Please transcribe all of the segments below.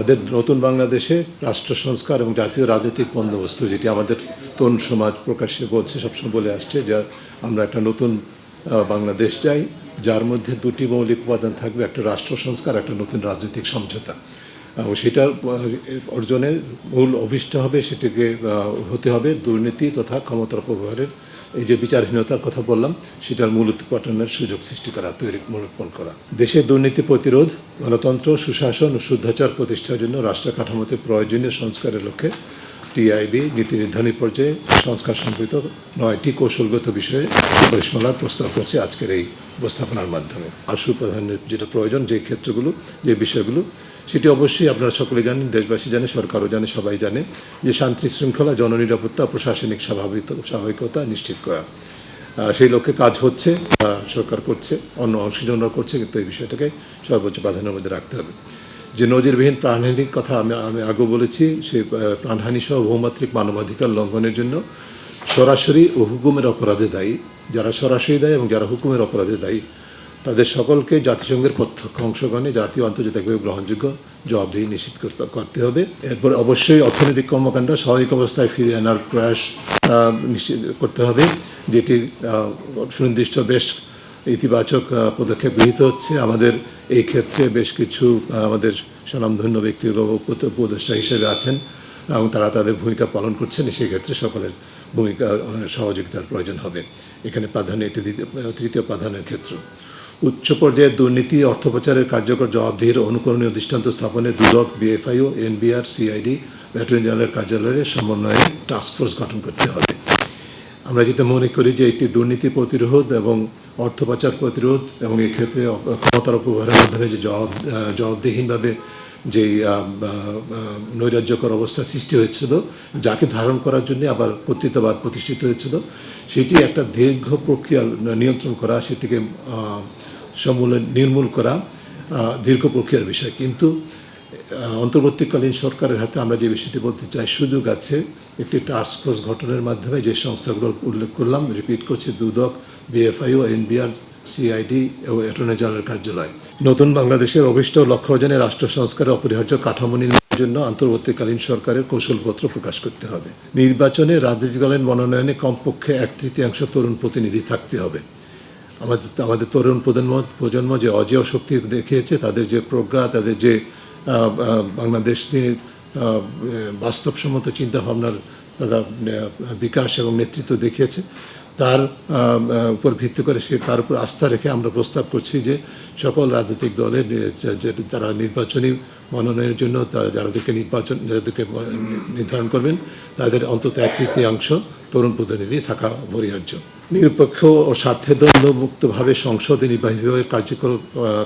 আমাদের নতুন বাংলাদেশে রাষ্ট্র সংস্কার এবং জাতীয় রাজনৈতিক বন্দোবস্ত যেটি আমাদের তরুণ সমাজ প্রকাশ্যে বলছে সবসময় বলে আসছে যে আমরা একটা নতুন বাংলাদেশ চাই যার মধ্যে দুটি মৌলিক উপাদান থাকবে একটা রাষ্ট্র সংস্কার একটা নতুন রাজনৈতিক সমঝোতা। এবং আহ, অর্জনের মূল অভিষ্ট হবে সেটিকে হতে হবে দুর্নীতি তথা ক্ষমতার অপব্যবহারের এই যে বিচারহীনতার কথা বললাম, সেটার মূল উৎপাটনের সুযোগ সৃষ্টি করা তৈরি মূলোৎপন করা। দেশের দুর্নীতি প্রতিরোধ, গণতন্ত্র, সুশাসন ও শুদ্ধাচার প্রতিষ্ঠার জন্য রাষ্ট্র কাঠামোতে প্রয়োজনীয় সংস্কারের লক্ষ্যে টিআইবি নীতি নির্ধারণী পর্যায়ে সংস্কার সম্পর্কিত নয়টি কৌশলগত বিষয়ে পরিসমালার প্রস্তাব করছে আজকের এই উপস্থাপনার মাধ্যমে। আর সুপ্রাধান্যের যেটা প্রয়োজন, যে ক্ষেত্রগুলো, যে বিষয়গুলো সেটি অবশ্যই আপনারা সকলে জানেন, দেশবাসী জানে, সরকারও জানে, সবাই জানে যে শান্তি শৃঙ্খলা, জননিরাপত্তা, প্রশাসনিক স্বাভাবিক স্বাভাবিকতা নিশ্চিত করা। সেই লক্ষ্যে কাজ হচ্ছে সরকার করছে, অন্য অংশীজনরা করছে, কিন্তু এই বিষয়টাকে সর্বোচ্চ প্রাধান্যের মধ্যে রাখতে হবে। যে নজিরবিহীন প্রাণহানির কথা আমি আমি আগেও বলেছি সেই প্রাণহানি সহ বহুমাত্রিক মানবাধিকার লঙ্ঘনের জন্য সরাসরি ও হুকুমের অপরাধে দায়ী। যারা সরাসরি দায়ী এবং যারা হুকুমের অপরাধে দায়ী তাদের সকলকে জাতিসংঘের প্রত্যক্ষ অংশগ্রহণে জাতীয় আন্তর্জাতিকভাবে গ্রহণযোগ্য জবাবদিহি নিশ্চিত করতে করতে হবে। এরপর অবশ্যই অর্থনৈতিক কর্মকাণ্ড স্বাভাবিক অবস্থায় ফিরিয়ে আনার প্রয়াস নিশ্চিত করতে হবে। আহ, সুনির্দিষ্ট বেশ ইতিবাচক পদক্ষেপ গৃহীত হচ্ছে। আমাদের এই ক্ষেত্রে বেশ কিছু আমাদের স্বনামধন্য ব্যক্তিগুলো উপ- উপদেষ্টা হিসেবে আছেন এবং তারা তাদের ভূমিকা পালন করছেন। সেক্ষেত্রে সকলের ভূমিকা সহযোগিতার প্রয়োজন হবে। এখানে প্রাধান্য এটি তৃতীয় প্রাধান্যের ক্ষেত্র। উচ্চ পর্যায়ে দুর্নীতি, অর্থপ্রচারের কার্যকর জবাবদিহির অনুকরণীয় দৃষ্টান্ত স্থাপনে Dudok, BFIO, NBR, CID, attorney general কার্যালয়ের সমন্বয়ে টাস্কফোর্স গঠন করতে হবে। আমরা যেটা মনে করি যে একটি দুর্নীতি প্রতিরোধ এবং অর্থ পাচার প্রতিরোধ এবং এক্ষেত্রে ক্ষমতার অপব্যবহারের মাধ্যমে যে জবাব জবাবদিহীনভাবে যেই নৈরাজ্যকর অবস্থা সৃষ্টি হয়েছিল, যাকে ধারণ করার জন্য আবার কর্তৃত্ববাদ প্রতিষ্ঠিত হয়েছিল, সেটি একটা দীর্ঘ প্রক্রিয়া নিয়ন্ত্রণ করা, সেটিকে সমূলে নির্মূল করা দীর্ঘ প্রক্রিয়ার বিষয়। কিন্তু অন্তর্বর্তীকালীন সরকারের হাতে আমরা যে বিষয়টি বলতে চাই, সুযোগ আছে, একটি টাস্ক ফোর্স গঠনের মাধ্যমে যে সংস্থাগুলোর উল্লেখ করলাম রিপিট করছি, দুদক বিএফআইও এনবিআর সিআইডি ও অ্যাটর্নি জেনারেল কার্যালয়। নতুন বাংলাদেশের অভিষ্ট লক্ষ্য অর্জনে রাষ্ট্র সংস্কারের অপরিহার্য কাঠামো নির্মাণের জন্য অন্তর্বর্তীকালীন সরকারের কৌশলপত্র প্রকাশ করতে হবে। নির্বাচনে রাজনৈতিক দলের মনোনয়নে কমপক্ষে এক তৃতীয়াংশ তরুণ প্রতিনিধি থাকতে হবে। আমাদের আমাদের তরুণ প্রজন্ম প্রজন্ম যে অজেয় শক্তি দেখিয়েছে, তাদের যে প্রজ্ঞা, তাদের যে বাংলাদেশ নিয়ে বাস্তবসম্মত চিন্তাভাবনার তারা বিকাশ এবং নেতৃত্ব দেখিয়েছে। তার উপর ভিত্তি করে সে তার উপর আস্থা রেখে আমরা প্রস্তাব করছি যে সকল রাজনৈতিক দলের তারা নির্বাচনী মনোনয়নের জন্য যাদেরকে নির্বাচন, যাদেরকে নির্ধারণ করবেন, তাদের অন্তত এক তৃতীয়াংশ তরুণ প্রতিনিধি থাকা অপরিহার্য। নিরপেক্ষ ও স্বার্থে দ্বন্দ্বমুক্তভাবে সংসদে নির্বাহী বিভাগের কার্যক্রম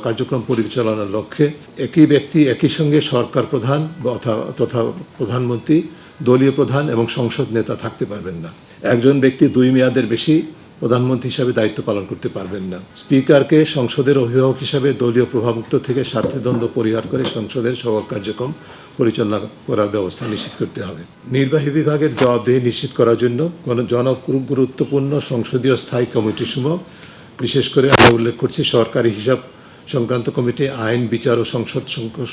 কার্যক্রম পরিচালনার লক্ষ্যে একই ব্যক্তি একই সঙ্গে সরকার প্রধান তথা প্রধানমন্ত্রী দলীয় প্রধান এবং সংসদ নেতা থাকতে পারবেন না। একজন ব্যক্তি দুই মেয়াদের বেশি প্রধানমন্ত্রী হিসাবে দায়িত্ব পালন করতে পারবেন না। স্পিকারকে সংসদের অভিভাবক হিসাবে দলীয় প্রভাবমুক্ত থেকে স্বার্থদ্বন্দ্ব পরিহার করে সংসদের সকল কার্যক্রম পরিচালনা করার ব্যবস্থা নিশ্চিত করতে হবে। নির্বাহী বিভাগের জবাবদিহি নিশ্চিত করার জন্য কোনো জন গুরুত্বপূর্ণ সংসদীয় স্থায়ী কমিটি সমূহ, বিশেষ করে আমরা উল্লেখ করছি সরকারি হিসাব সংক্রান্ত কমিটি, আইন, বিচার ও সংসদ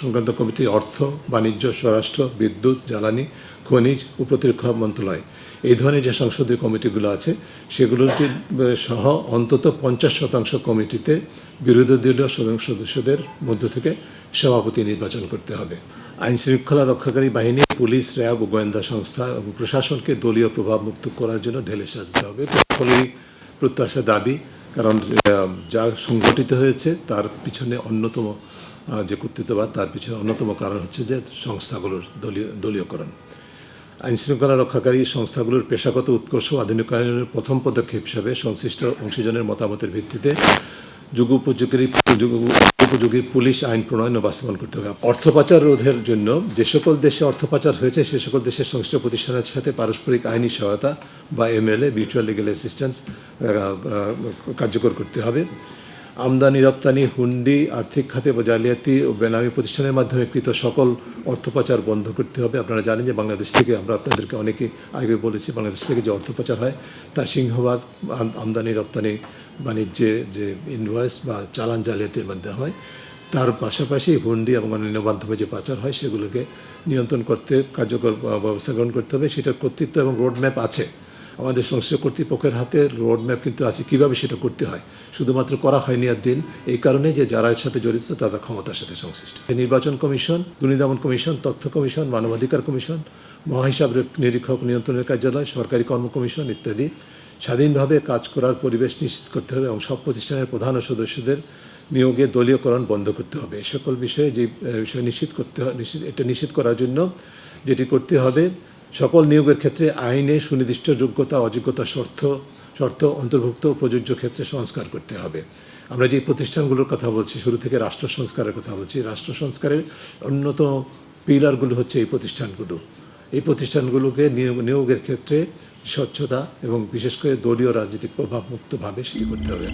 সংক্রান্ত কমিটি, অর্থ, বাণিজ্য, স্বরাষ্ট্র, বিদ্যুৎ, জ্বালানি খনিজ ও প্রতিরক্ষা মন্ত্রণালয়। এই ধরনের যে সংসদীয় কমিটিগুলো আছে সেগুলোর সহ অন্তত পঞ্চাশ শতাংশ কমিটিতে বিরোধী দলীয় সদস্য সদস্যদের মধ্য থেকে সভাপতি নির্বাচন করতে হবে। আইন শৃঙ্খলা রক্ষাকারী বাহিনী, পুলিশ, র্যাব ও গোয়েন্দা সংস্থা এবং প্রশাসনকে দলীয় প্রভাব মুক্ত করার জন্য ঢেলে সাজতে হবে। সকলেরই প্রত্যাশা দাবি, কারণ যা সংগঠিত হয়েছে তার পিছনে অন্যতম যে কর্তৃত্ববাদ, তার পিছনে অন্যতম কারণ হচ্ছে যে সংস্থাগুলোর দলীয়, দলীয়করণ। আইন শৃঙ্খলা রক্ষাকারী সংস্থাগুলোর পেশাগত উৎকর্ষ আধুনিকায়নের প্রথম পদক্ষেপ হিসাবে সংশ্লিষ্ট অংশীজনের মতামতের ভিত্তিতে যুগ উপযোগী উপযোগী পুলিশ আইন প্রণয়ন ও বাস্তবায়ন করতে হবে। অর্থ পাচার রোধের জন্য যে সকল দেশে অর্থ পাচার হয়েছে, সে সকল দেশের সংশ্লিষ্ট প্রতিষ্ঠানের সাথে পারস্পরিক আইনি সহায়তা বা এমএলএ, মিউচুয়াল লিগেল অ্যাসিস্ট্যান্স কার্যকর করতে হবে। আমদানি, রপ্তানি, হুন্ডি, আর্থিক খাতে বা জালিয়াতি ও বেনামি প্রতিষ্ঠানের মাধ্যমে কৃত সকল অর্থ পাচার বন্ধ করতে হবে। আপনারা জানেন যে বাংলাদেশ থেকে আমরা আপনাদেরকে অনেকে আগে বলেছি বাংলাদেশ থেকে যে অর্থ পাচার হয় তার সিংহভাগ আমদানি, রপ্তানি, বাণিজ্যে যে ইনভয়েস বা চালান জালিয়াতির মাধ্যমে হয়। তার পাশাপাশি হুন্ডি এবং অন্যান্য মাধ্যমে যে পাচার হয়, সেগুলোকে নিয়ন্ত্রণ করতে কার্যকর ব্যবস্থা গ্রহণ করতে হবে। সেটার কর্তৃত্ব এবং রোডম্যাপ আছে। আমাদের সংশ্লিষ্ট কর্তৃপক্ষের হাতে রোডম্যাপ কিন্তু আছে, কীভাবে সেটা করতে হয়। শুধুমাত্র করা হয়নি আর দিন, এই কারণে যে যারা এর সাথে জড়িত, তারা ক্ষমতার সাথে সংশ্লিষ্ট। নির্বাচন কমিশন দুর্নীতি কমিশন, তথ্য কমিশন, মানবাধিকার কমিশন, মহাহিসাব নিরীক্ষক নিয়ন্ত্রণের কার্যালয়, সরকারি কর্ম কমিশন ইত্যাদি স্বাধীনভাবে কাজ করার পরিবেশ নিশ্চিত করতে হবে এবং সব প্রতিষ্ঠানের প্রধান সদস্যদের নিয়োগে দলীয়করণ বন্ধ করতে হবে। এই সকল বিষয়ে যে বিষয় নিশ্চিত করতে নিশ্চিত, এটা নিশ্চিত করার জন্য যেটি করতে হবে সকল নিয়োগের ক্ষেত্রে আইনে সুনির্দিষ্ট যোগ্যতা, অযোগ্যতা, শর্ত শর্ত অন্তর্ভুক্ত প্রযোজ্য ক্ষেত্রে সংস্কার করতে হবে। আমরা যে প্রতিষ্ঠানগুলোর কথা বলছি, শুরু থেকে রাষ্ট্র সংস্কারের কথা বলছি, রাষ্ট্র সংস্কারের অন্যতম পিলারগুলো হচ্ছে এই প্রতিষ্ঠানগুলো। এই প্রতিষ্ঠানগুলোকে নিয়োগ, নিয়োগের ক্ষেত্রে স্বচ্ছতা এবং বিশেষ করে দলীয় রাজনৈতিক প্রভাবমুক্তভাবে সেটি করতে হবে।